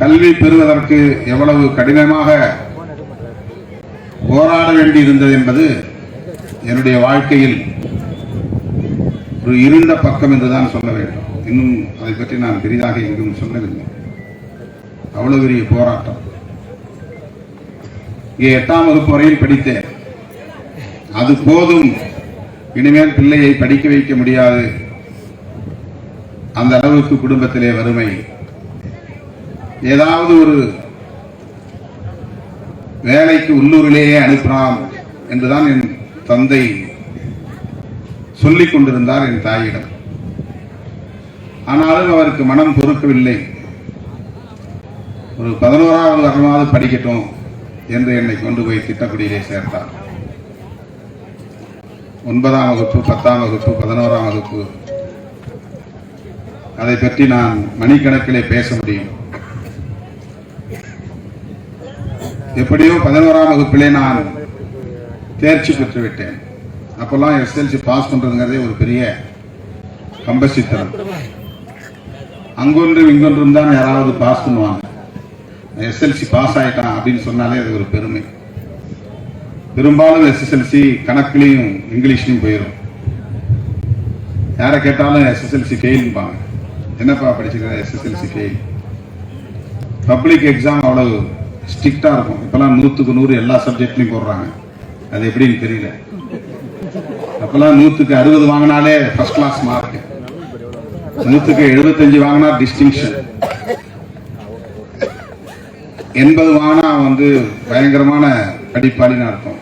கல்வி பெறுவதற்கு எவ்வளவு கடினமாக போராட வேண்டியிருந்தது என்பது என்னுடைய வாழ்க்கையில் ஒரு இருண்ட பக்கம் என்றுதான் சொல்ல வேண்டும். இன்னும் அதை பற்றி நான் பெரிதாக எங்கும் சொல்லவில்லை. அவ்வளவு பெரிய போராட்டம். இங்கே எட்டாம் வகுப்பு வரையில் படித்தேன். அது போதும். இனிமேல் பிள்ளையை படிக்க வைக்க முடியாது. அந்த அளவுக்கு குடும்பத்திலே வறுமை. ஏதாவது ஒரு வேலைக்கு உள்ளூரிலேயே அனுப்பலாம் என்றுதான் என் தந்தை சொல்லிக் கொண்டிருந்தார் என் தாயிடம். ஆனாலும் அவருக்கு மனம் பொறுக்கவில்லை. ஒரு பதினோராவது வருடமாவது படிக்கட்டும் என்று என்னை கொண்டு போய் திட்டக்குடியிலே சேர்த்தார். ஒன்பதாம் வகுப்பு பத்தாம் வகுப்பு பதினோராம் வகுப்பு. அதை பற்றி நான் மணிக்கணக்கிலே பேச முடியும். எப்படியோ பதினோராம் வகுப்பிலே நான் தேர்ச்சி பெற்று விட்டேன் அப்பெல்லாம் எஸ்எல்சி பாஸ் பண்றதுங்கிறதே ஒரு பெரிய கம்பசித்திரம் அங்கொன்றும் இங்கொன்றும் தான் யாராவது பாஸ் பண்ணுவாங்க. எஸ்எல்சி பாஸ் ஆயிட்டான் அப்படின்னு சொன்னாலே அது ஒரு பெருமை. பெரும்பாலும் எஸ்எஸ்எல்சி கணக்குலையும் இங்கிலீஷ்லையும் போயிடும் யாரை கேட்டாலும் எஸ்எஸ்எல்சி ஃபெயில்பாங்க என்னப்பா படிச்சிருக்க எஸ்எஸ்எல்சி ஃபெயில் பப்ளிக் எக்ஸாம் அவ்வளவு ஸ்ட்ரிக்டா இருக்கும். இப்போலாம் நூத்துக்கு நூறு எல்லா சப்ஜெக்ட்லையும் போடுறாங்க. அது எப்படின்னு தெரியல. அப்பெல்லாம் நூத்துக்கு அறுபது வாங்கினாலே ஃபர்ஸ்ட் கிளாஸ் மார்க் நூத்துக்கு எழுபத்தஞ்சு வாங்கினா டிஸ்டிங்ஷன் எண்பது வாங்கினா வந்து பயங்கரமான படிப்பாளின்னு அர்த்தம்.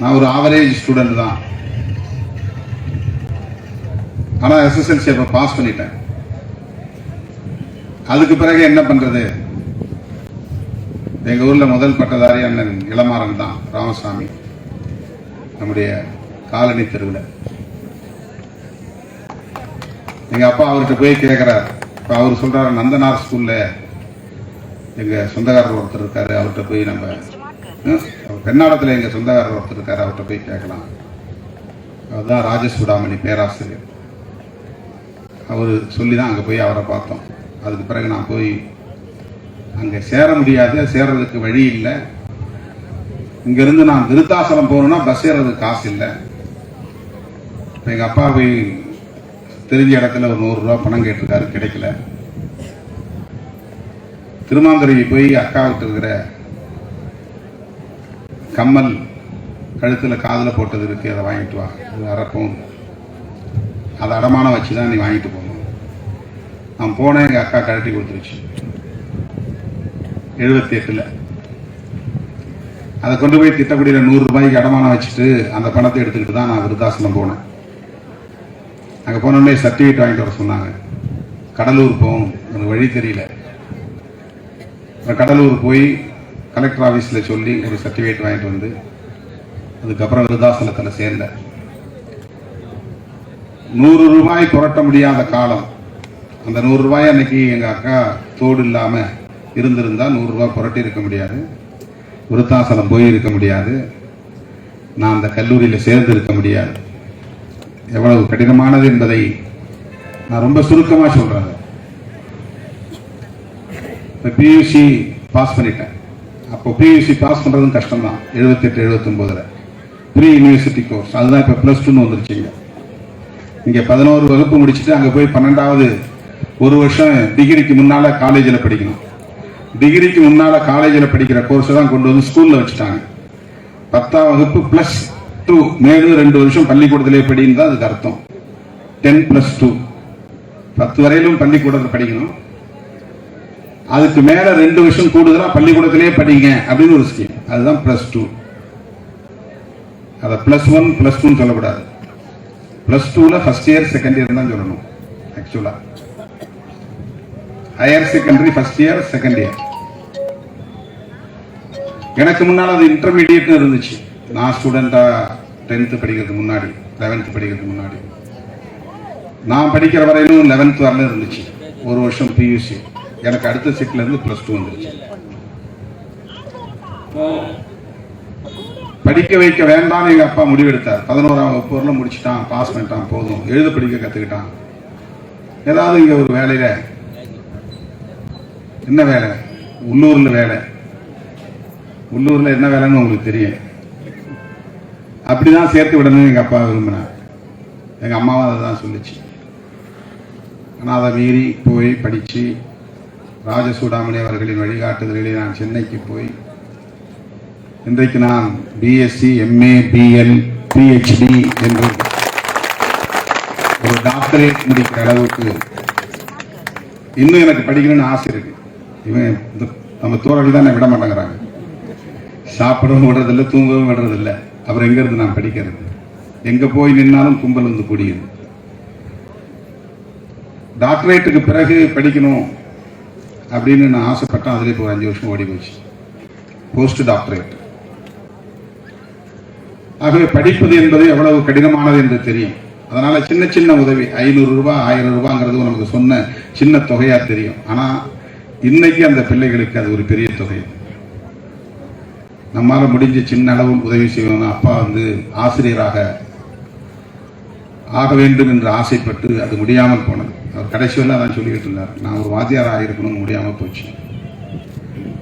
நான் ஒரு ஆவரேஜ் ஸ்டூடெண்ட் தான். ஆனா எஸ்எஸ்எல்சி அப்போ பாஸ் பண்ணிட்டேன். அதுக்கு பிறகு என்ன பண்றது? எங்க ஊர்ல முதல் பட்டதாரி அண்ணன் இளமாறன் தான் ராமசாமி. நம்முடைய காலனி தெருவில். எங்க அப்பா அவர்கிட்ட போய் கேட்கிறார் இப்ப அவர் சொல்றாரு நந்தனார் ஸ்கூல்ல எங்க சொந்தக்காரர் ஒருத்தர் இருக்காரு அவர்கிட்ட போய் நம்ம ஹம், பெண்ணாடத்துல எங்க சொந்தக்காரர் ஒருத்தர் இருக்காரு அவர்கிட்ட போய் கேட்கலாம். அதுதான் ராஜசுடாமணி பேராசிரியர். அவர் சொல்லி தான் அங்கே போய் அவரை பார்த்தோம். அதுக்கு பிறகு நான் போய் அங்கே சேர முடியாது சேர்றதுக்கு வழி இல்லை. இங்கிருந்து நான் விருத்தாசலம் போகணுன்னா பஸ் ஏறதுக்கு காசு இல்லை. இப்போ எங்கள் அப்பா போய் தெரிஞ்ச இடத்துல ஒரு நூறுரூவா பணம் கேட்டிருக்காரு கிடைக்கல. திருமாந்துறைக்கு போய் அக்காவுக்கு இருக்கிற கம்மல் கழுத்தில் காதில் போட்டது இருக்குது அதை வாங்கிட்டு வா. அது அரப்பவும் அதை அடமானம் வச்சு தான் நீ வாங்கிட்டு போ. நான் போனேன் எங்கள் அக்கா கழட்டி கொடுத்துருச்சு. எழுபத்தி எட்டில் அதை கொண்டு போய் திட்டக்குடியில் நூறு ரூபாய்க்கு அடமானம் வச்சுட்டு அந்த பணத்தை எடுத்துக்கிட்டு தான் நான் விருத்தாசனம் போனேன். அங்கே போனோடனே சர்டிஃபிகேட் வாங்கிட்டு வர சொன்னாங்க. கடலூர் போகணும் எனக்கு வழி தெரியல. கடலூர் போய் கலெக்டர் ஆஃபீஸில் சொல்லி ஒரு சர்டிஃபிகேட் வாங்கிட்டு வந்து அதுக்கப்புறம் விருதாசனத்தில் சேர்ந்தேன். நூறு ரூபாய் புரட்ட முடியாத காலம். அந்த நூறு ரூபாய் அன்னைக்கு எங்க அக்கா தோடு இல்லாம இருந்திருந்தால் நூறு ரூபாய் புரட்டி இருக்க முடியாது. விருத்தாசனம் போய் இருக்க முடியாது. நான் அந்த கல்லூரியில் சேர்ந்து இருக்க முடியாது. எவ்வளவு கடினமானது என்பதை நான் ரொம்ப சுருக்கமா சொல்கிறேன் இப்போ பியூசி பாஸ் பண்ணிட்டேன். அப்போ பியூசி பாஸ் பண்றதும் கஷ்டம் தான் எழுபத்தெட்டு எழுபத்தொன்பதுல ப்ரீ யூனிவர்சிட்டி கோர்ஸ் அதுதான் இப்போ ப்ளஸ் டூன்னு வந்துருச்சுங்க இங்கே பதினோரு வகுப்பு முடிச்சுட்டு அங்க போய் பன்னெண்டாவது ஒரு வருஷம் டிகிரிக்கு முன்னால காலேஜில் படிக்கணும். டிகிரிக்கு முன்னால காலேஜில் படிக்கிற கோர்ஸ் தான் கொண்டு வந்து ஸ்கூலில் வச்சுட்டாங்க. பத்தாம் வகுப்பு ப்ளஸ் டூ மேலும் ரெண்டு வருஷம் பள்ளிக்கூடத்திலே படின்னு தான் அதுக்கு அர்த்தம். டென் ப்ளஸ் டூ பத்து வரையிலும் பள்ளிக்கூடத்தில் படிக்கணும். அதுக்கு மேலே ரெண்டு வருஷம் கூடுதலாக பள்ளிக்கூடத்திலே படிங்க அப்படின்னு ஒரு ஸ்கீம் அதுதான் ப்ளஸ் டூ அதை ப்ளஸ் ஒன் ப்ளஸ் டூன்னு சொல்லக்கூடாது. ப்ளஸ் டூவில் ஃபஸ்ட் இயர் செகண்ட் இயர் தான் சொல்லணும். Actually higher secondary first year second year எனக்கு முன்னால் அது இன்டர்மீடியட்னு இருந்துச்சு. நான் ஸ்டூடெண்ட்டாக டென்த்து படிக்கிறதுக்கு முன்னாடி லெவன்த்து படிக்கிறதுக்கு முன்னாடி. நான் படிக்கிற வரையிலும் லெவன்த் வரல இருந்துச்சு. ஒரு வருஷம் பியூசி எனக்கு அடுத்த செட்ல இருந்து டூ வந்துருச்சு. படிக்க வைக்க வேண்டாம்னு எங்கள் அப்பா முடிவெடுத்தார். பதினோராம் வகுப்பு முடிச்சுட்டான் பாஸ் பண்ணிட்டான் போதும். எழுத படிக்க கற்றுக்கிட்டான் ஏதாவது இங்கே ஒரு வேலையில என்ன வேலை? உள்ளூரில் வேலை. உள்ளூரில் என்ன வேலைன்னு உங்களுக்கு தெரியும். அப்படிதான் சேர்த்து விடணும்னு எங்கள் அப்பா விரும்பினார். எங்கள் அம்மாவும் அதை தான் சொல்லுச்சு. ஆனால் அதை மீறி போய் படித்து ராஜசூடாமணி அவர்களின் வழிகாட்டுதலிலே நான் சென்னைக்கு போய் இன்றைக்கு நான் பிஎஸ்சி எம்ஏ பிஎல் பிஹெச்டி என்று ஒரு டாக்டரேட் முடிக்கிற அளவுக்கு இன்னும் எனக்கு படிக்கணும்னு ஆசை இருக்குது இவன் இந்த- நம்ம தோழர்கள் தான் விட மாட்டேங்கிறாங்க. சாப்பிடவும் விடுறதில்ல தூங்கவும் விடுறதில்ல. அப்புறம் எங்க இருந்து நான் படிக்கிறது? எங்க போய் நின்னாலும் கும்பல் வந்து கூடியது. டாக்டரேட்டுக்கு பிறகு படிக்கணும் அப்படின்னு நான் ஆசைப்பட்டேன் அதிலே இப்போ ஒரு அஞ்சு வருஷம் ஓடி போச்சு. போஸ்ட் டாக்டரேட் ஆகவே படிப்பது என்பது எவ்வளவு கடினமானது என்று தெரியும். அதனால சின்ன சின்ன உதவி ஐநூறு ரூபாய் ஆயிரம் ரூபாங்கிறது நமக்கு சொன்ன சின்ன தொகையா தெரியும். ஆனா இன்னைக்கு அந்த பிள்ளைகளுக்கு அது ஒரு பெரிய தொகை. நம்மால முடிஞ்ச சின்ன அளவும் உதவி செய்யணும் அப்பா வந்து ஆசிரியராக ஆக வேண்டும் என்று ஆசைப்பட்டு அது முடியாமல் போனது. அவர் கடைசி வரல அதான் சொல்லிக்கிட்டு இருந்தார். நான் ஒரு வாத்தியாராக ஆகிருக்கணும்னு முடியாமல் போச்சு.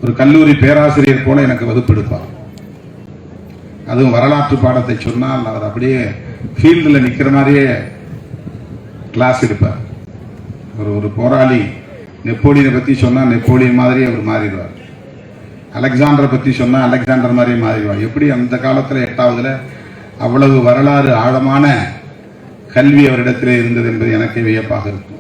ஒரு கல்லூரி பேராசிரியர் போல எனக்கு வகுப்பு எடுப்பார் அதுவும் வரலாற்று பாடத்தை சொன்னால் அவர் அப்படியே ஃபீல்டில் நிற்கிற மாதிரியே கிளாஸ் எடுப்பார். ஒரு ஒரு போராளி. நெப்போலியனை பற்றி சொன்னால் நெப்போலியன் மாதிரி அவர் மாறிடுவார். அலெக்சாண்டரை பற்றி சொன்னால் அலெக்சாண்டர் மாதிரியே மாறிடுவார். எப்படி அந்த காலத்தில் எட்டாவதுல அவ்வளவு வரலாறு ஆழமான கல்வி அவரிடத்திலே இருந்தது என்பது எனக்கே வியப்பாக இருக்கும்.